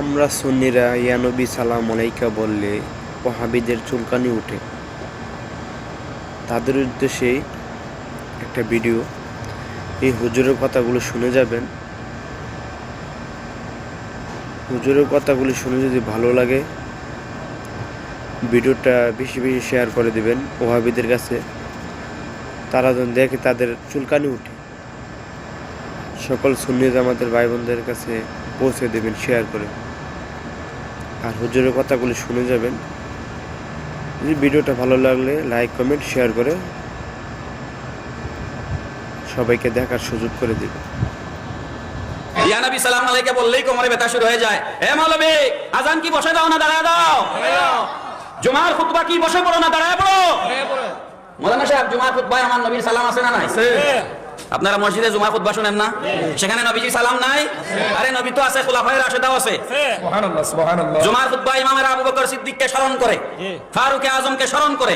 আমরা সুন্নিরা ইয়ানবী সালাম আলাইকা বললে ওহাবিদের চুলকানি উঠে। তাদের উদ্দেশ্যে একটা ভিডিও। এই হুজুরের কথাগুলো শুনে যাবেন। হুজুরের কথাগুলি শুনে যদি ভালো লাগে, ভিডিওটা বেশি বেশি শেয়ার করে দিবেন ওহাবিদের কাছে। তারা যখন দেখে তাদের চুলকানি উঠে। সকল সুন্নি আমাদের ভাই বোনদের কাছে পৌঁছে দেবেন শেয়ার করে। আর হুজুরের কথাগুলি শুনে যাবেন। যদি ভিডিওটা ভালো লাগলে লাইক কমেন্ট শেয়ার করে সবাইকে দেখার সুযোগ করে দিবে ইয়া সালাম আলাইকে বললেই কোমরে ব্যথা শুরু হয়ে যায়। এ মৌলবী আজান কি বসে দাও না দাঁড়ায় দাও? জুমার খুতবা কি বসে পড়ো না দাঁড়ায় পড়ো? মৌলানা সাহেব জুমার খুতবায় আমার নবীর সালাম আছে না নাই? আপনারা মসজিদে জুমা খুতবা শুনেন না? সেখানে নবীজি সালাম নাই? আরে নবী তো আছে খোলাফায় রাশেদাও আছে। সুবহানাল্লাহ সুবহানাল্লাহ। জুমার খুতবা ইমামের আবু বকর সিদ্দিককে স্মরণ করে ফারুক আজমকে স্মরণ করে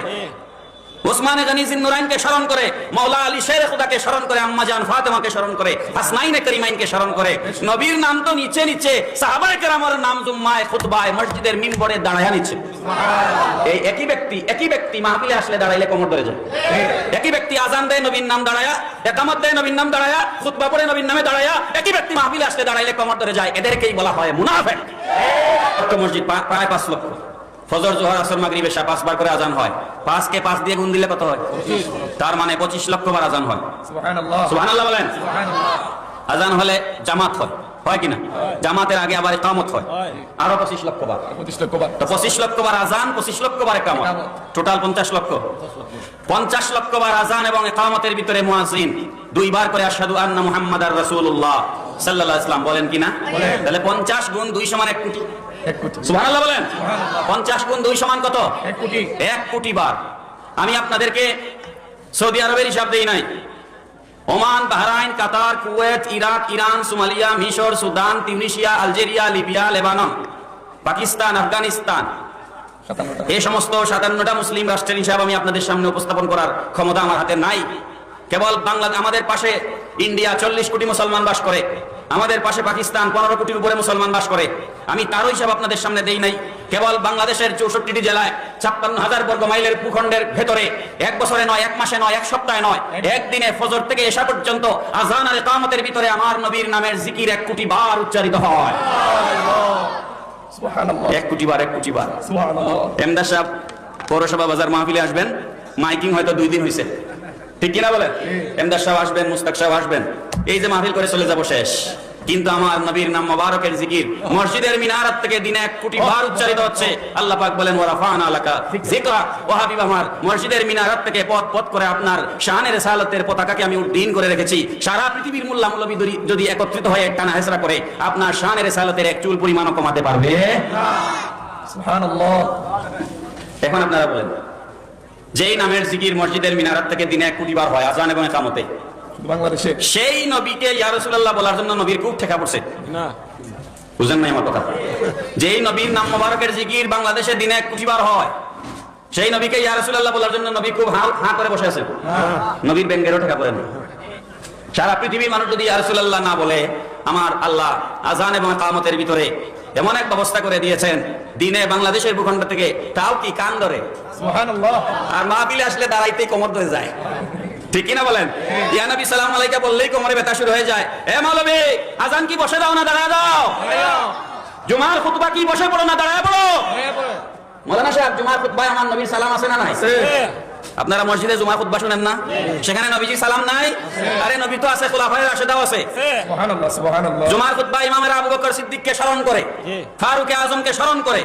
ওসমানে গনি জিন্নুরাইনকে স্মরণ করে মাওলা আলী শের খুদাকে স্মরণ করে আম্মা জান ফাতেমাকে স্মরণ করে হাসনাইনে করিমাইনকে স্মরণ করে। নবীর নাম তো নিচে নিচে সাহাবায়ে কেরামের নাম জুম্মায় খুতবায় মসজিদের মিম্বরে দাঁড়ায়া নিচ্ছে এই একই ব্যক্তি একই ব্যক্তি মাহফিলে আসলে দাঁড়াইলে কোমর ধরে যায়। একই ব্যক্তি আজান দেয় নবীর নাম দাঁড়ায়া একামত দেয় নবীর নাম দাঁড়ায়া খুতবা পড়ে নবীর নামে দাঁড়ায়া একই ব্যক্তি মাহফিলে আসলে দাঁড়াইলে কোমর ধরে যায়। এদেরকেই বলা হয় মুনাফেক। লক্ষ মসজিদ প্রায় পাঁচ লক্ষ। ফজর জোহর আসর মাগরিব এশা পাঁচবার করে আজান হয়। পাঁচ কে পাঁচ দিয়ে গুণ দিলে কত হয়? তার মানে পঁচিশ লক্ষ বার আজান হয়। সুবহানাল্লাহ। সুবহানাল্লাহ বলেন। সুবহানাল্লাহ। আজান হলে জামাত হয়। হয় কিনা? জামাতের আগে আবার কামত হয়। আরও পঁচিশ লক্ষ বার। পঁচিশ লক্ষ বার। পঁচিশ লক্ষ বার আজান পঁচিশ লক্ষ বার একামত। একামত। টোটাল পঞ্চাশ লক্ষ। পঞ্চাশ লক্ষ বার আজান এবং একামতের ভিতরে মুয়াজ্জিন। দুইবার করে আশহাদু আন্না মুহাম্মাদার রাসূলুল্লাহ সাল্লাল্লাহু আলাইহি ওয়াসাল্লাম বলেন কিনা? তাহলে পঞ্চাশ গুণ দুই সমান এক কোটি। এক কোটি। সুবহানাল্লাহ বলেন। পঞ্চাশ গুণ দুই সমান কত? এক কোটি। এক কোটি বার। আমি আপনাদেরকে সৌদি আরবের হিসাব দেই নাই। Oman, Bahrain, Qatar, Kuwait, Iraq, Iran, Somalia, মিশর, Sudan, Tunisia, Algeria, Libya, Lebanon, Pakistan, Afghanistan. এই সমস্ত সাতান্নটা মুসলিম রাষ্ট্রের হিসাব আমি আপনাদের সামনে উপস্থাপন করার ক্ষমতা আমার হাতে নাই। কেবল বাংলা আমাদের পাশে ইন্ডিয়া চল্লিশ কোটি মুসলমান বাস করে, আমাদের পাশে পাকিস্তান পনেরো কোটির উপরে মুসলমান বাস করে। আমি তারও হিসাব আপনাদের সামনে দেই নাই। কেবল বাংলাদেশের চৌষট্টিটি জেলায় ছাপ্পান্ন হাজার বর্গ মাইলের ভূখণ্ডের ভেতরে এক বছরে নয় এক মাসে নয় এক সপ্তাহে নয় একদিনে ফজর থেকে এসা পর্যন্ত আজান আর কামতের ভিতরে আমার নবীর নামের জিকির এক কোটি বার উচ্চারিত হয়। এক কোটি বার এক কোটি বার। সুবহানাল্লাহ। সাহেব পৌরসভা বাজার মাহফিলে আসবেন। মাইকিং হয়তো দুই দিন হয়েছে ঠিক কিনা বলেন? এমদার সাহেব আসবেন মুস্তাক সাহেব আসবেন। এই যে মাহফিল করে চলে যাব শেষ। কিন্তু আমার নবীর নাম মোবারকের জিকির। মসজিদের মিনারাত থেকে দিনে এক কোটি বার উচ্চারিত হচ্ছে। আল্লাহ পাক বলেন ওরা ফান আলাকা জিকরা ও হাবিব আমার মসজিদের মিনারাত থেকে পথ পথ করে আপনার শাহানের রেসালতের পতাকাকে আমি উড্ডীন করে রেখেছি। সারা পৃথিবীর মোল্লা মুলবি যদি একত্রিত হয়ে টানা হেসরা করে আপনার শাহানের রেসালতের এক চুল পরিমাণও কমাতে পারবে। সুবহানাল্লাহ। এখন আপনারা বলেন যেই নামের জিকির মসজিদের মিনারাত থেকে দিনে এক কোটি বার হয় আজান এবং একামতে। শুধু বাংলাদেশে। সেই নবীকে ইয়া রাসূলুল্লাহ বলার জন্য নবীর খুব ঠেকা পড়ছে। বুঝেন নাই আমার কথা। যেই নবীর নাম মোবারকের জিকির বাংলাদেশে দিনে এক হয় সেই নবীকে ইয়া রাসূলুল্লাহ বলার জন্য নবী খুব হাঁ করে বসে আছে। নবীর ব্যাঙ্গেরও ঠেকা পড়েন। সারা পৃথিবীর মানুষ যদি ইয়া রাসূলুল্লাহ না বলে আমার আল্লাহ আজান এবং কামতের ভিতরে এমন এক ব্যবস্থা করে দিয়েছেন দিনে বাংলাদেশের ভূখণ্ড থেকে তাও কি কান ধরে? আর মাহফিলে আসলে দাঁড়াইতেই কোমর ধরে যায়। ঠিক কিনা বলেন? ইয়া নবী সালাম আলাইকা বললেই কোমরে ব্যথা শুরু হয়ে যায়। এ মালবী আজান কি বসে দাও না দাঁড়ায় দাও? জুমার খুতবা কি বসে পড়ো না দাঁড়ায় পড়ো? মৌলানা সাহেব জুমার খুতবায় আমার নবীর সালাম আছে না নাই? আপনারা মসজিদে জুমার খুতবা শুনেন না? সেখানে নবীজি সালাম নাই? আরে নবী তো আছে খোলাফায়ে রাশেদাও আছে। সুবহানাল্লাহ সুবহানাল্লাহ। জুমার খুতবা ইমামের আবু বকর সিদ্দিককে স্মরণ করে ফারুক আজমকে স্মরণ করে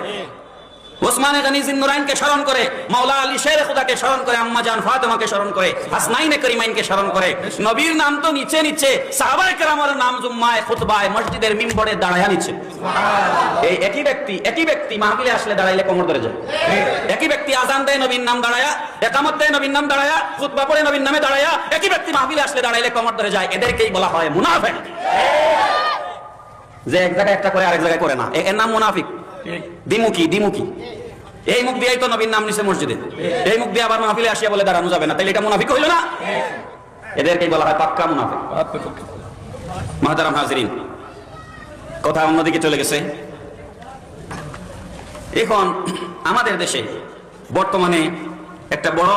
ওসমানে গনি জিন্নুরাইনকে স্মরণ করে মাওলা আলী শের খুদাকে স্মরণ করে আম্মা জান ফাতেমাকে স্মরণ করে হাসনাইনে করিমাইনকে স্মরণ করে। নবীর নাম তো নিচে নিচে সাহাবায়ে কেরামের নাম জুম্মায় খুতবায় মসজিদের মিম্বরে দাঁড়ায়া নিচ্ছে। এই একই ব্যক্তি একই ব্যক্তি মাহফিলে আসলে দাঁড়াইলে কোমর ধরে যায়। একই ব্যক্তি আজান দেয় নবীর নাম দাঁড়ায়া একামত দেয় নবীর নাম দাঁড়ায়া খুতবা পড়ে নবীর নামে দাঁড়ায়া একই ব্যক্তি মাহফিলে আসলে দাঁড়াইলে কোমর ধরে যায়। এদেরকেই বলা হয় মুনাফেক। যে এক জায়গায় একটা করে আরেক জায়গায় করে না। এর নাম মুনাফিক। দ্বিমুখী দ্বিমুখী এই মুখ দিয়েই তো নবীর নাম নিছে মসজিদে। এই মুখ দিয়ে আবার মাহফিলে আসিয়া বলে দাঁড়ানো যাবে না। এটা মুনাফিক হইল না? এদেরকেই বলা হয় পাক্কা মুনাফিক। মাহতারাম হাজরিন কথা অন্যদিকে চলে গেছে। এখন আমাদের দেশে বর্তমানে একটা বড়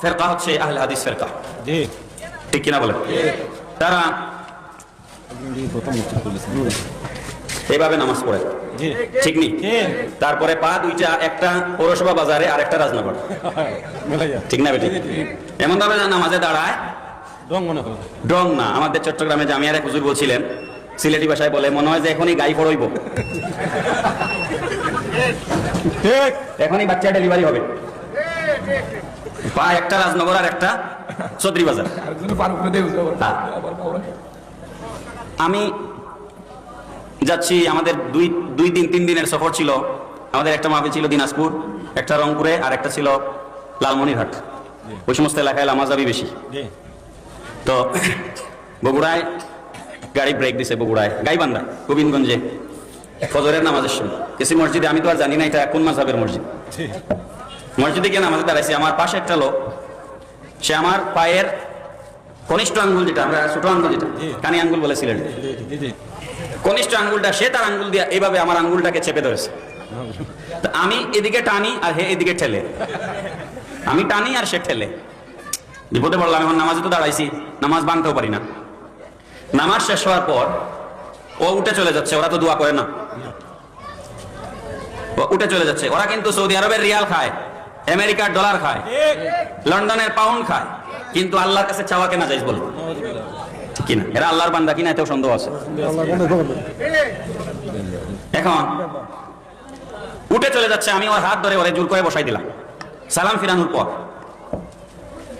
ফেরকা হচ্ছে আহলে হাদিস ফেরকা। ঠিক কিনা বলেন? তারা এইভাবে নামাজ পড়ে। ঠিক নি? তারপরে পা দুইটা একটা পৌরসভা বাজারে আর একটা রাজনগর। ঠিক না বেটি? এমন ভাবে নামাজে দাঁড়ায়। ড্রং না। আমাদের চট্টগ্রামে জামিয়ার এক হুজুর বলছিলেন সিলেটি ভাষায় বলে মনে হয় যে এখনই গাই পড়ইব ঠিক। এখনই বাচ্চা ডেলিভারি হবে। পা একটা রাজনগর আর একটা চৌধুরী বাজার। হ্যাঁ। আমি যাচ্ছি আমাদের দুই দুই দিন তিন দিনের সফর ছিল। আমাদের একটা মাহফিল ছিল দিনাজপুর একটা রংপুরে আর একটা ছিল লালমনিরহাট। ওই সমস্ত এলাকায় লামাজাবি বেশি। তো বগুড়ায় গাড়ি ব্রেক দিছে বগুড়ায়। গাইবান্ধা গোবিন্দগঞ্জে ফজরের নামাজের সময়। কিছু মসজিদে আমি তো আর জানি না এটা কোন মাঝাবের মসজিদ। মসজিদে গিয়ে নামাজে দাঁড়াইছি। আমার পাশে একটা লোক সে আমার পায়ের কনিষ্ঠ আঙ্গুল যেটা আমরা ছোট আঙ্গুল যেটা কানি আঙ্গুল বলেছিলেন কনিষ্ঠ আঙ্গুলটা সে তার আঙ্গুল দিয়ে এইভাবে আমার আঙ্গুলটাকে চেপে ধরেছে। আমি এদিকে টানি আর হে এদিকে ঠেলে। আমি টানি আর সে ঠেলে। বিপদে পড়লাম এখন নামাজে তো দাঁড়াইছি নামাজ বানতেও পারি না। নামাজ শেষ হওয়ার পর ও উঠে চলে যাচ্ছে ওরা তো দোয়া করে না। ও উঠে চলে যাচ্ছে ওরা কিন্তু সৌদি আরবের রিয়াল খায় আমেরিকার ডলার খায় লন্ডনের পাউন্ড খায় কিন্তু আল্লাহর কাছে চাওয়া কেনা যাইজ বলে। ঠিক কিনা? এরা আল্লাহর বান্দা কিনা এতেও সন্দেহ আছে। এখন উঠে চলে যাচ্ছে আমি ওর হাত ধরে ওরে জোর করে বসাই দিলাম। সালাম ফিরানোর পর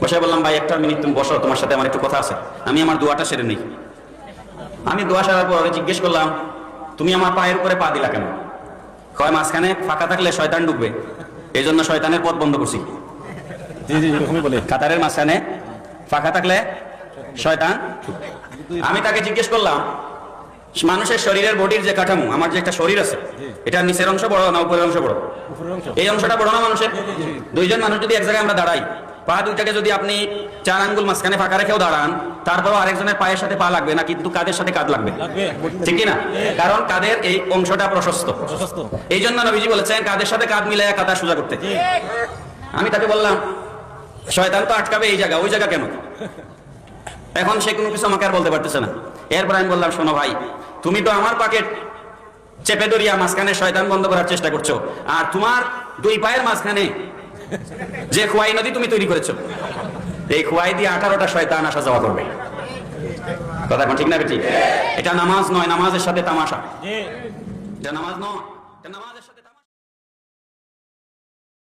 বসে বললাম ভাই একটা মিনিট তুমি বসো তোমার সাথে আমার একটু কথা আছে। আমি আমার দোয়াটা সেরে নিই। আমি দোয়া সারার পর জিজ্ঞেস করলাম তুমি আমার পায়ের উপরে পা দিলা কেন? কয় মাঝখানে ফাঁকা থাকলে শয়তান ঢুকবে। এই জন্য শয়তানের পথ বন্ধ করছি। কাতারের মাঝখানে ফাঁকা থাকলে শয়তান? আমি তাকে জিজ্ঞেস করলাম মানুষের শরীরের বডির যে কাঠামো আমার যে একটা শরীর আছে এটা নিচের অংশ বড় না উপরের অংশ বড়? এই অংশটা বড় না মানুষের? দুইজন মানুষ যদি এক জায়গায় আমরা দাঁড়াই পা দুইটাকে যদি আপনি চার আঙ্গুল মাঝখানে ফাঁকা রেখেও দাঁড়ান তারপরও আরেকজনের পায়ের সাথে পা লাগবে না কিন্তু কাদের সাথে কাঁধ লাগবে? ঠিক না কারণ কাদের এই অংশটা প্রশস্ত। প্রশস্ত। এই জন্য নবীজি বলেছেন কাদের সাথে কাঁধ মিলাই কাদা সোজা করতে। আমি তাকে বললাম শয়তান তো আটকাবে এই জায়গা ওই জায়গা কেন? এখন সে কোনো কিছু আমাকে আর বলতে পারতেছে না। এরপর আমি বললাম, শোনো ভাই, তুমি তো আমার পাকেট চেপে ধরিয়া মাঝখানে শয়তান বন্ধ করার চেষ্টা করছ, আর তোমার দুই পায়ের মাঝখানে যে খোয়াই নদী তুমি তৈরি করেছ, এই খোয়াই দিয়ে আঠারোটা শয়তান আসা যাওয়া করবে। কথা এখন ঠিক না ঠিক এটা নামাজ নয়, নামাজের সাথে তামাশা। এটা নামাজ নয় নামাজের।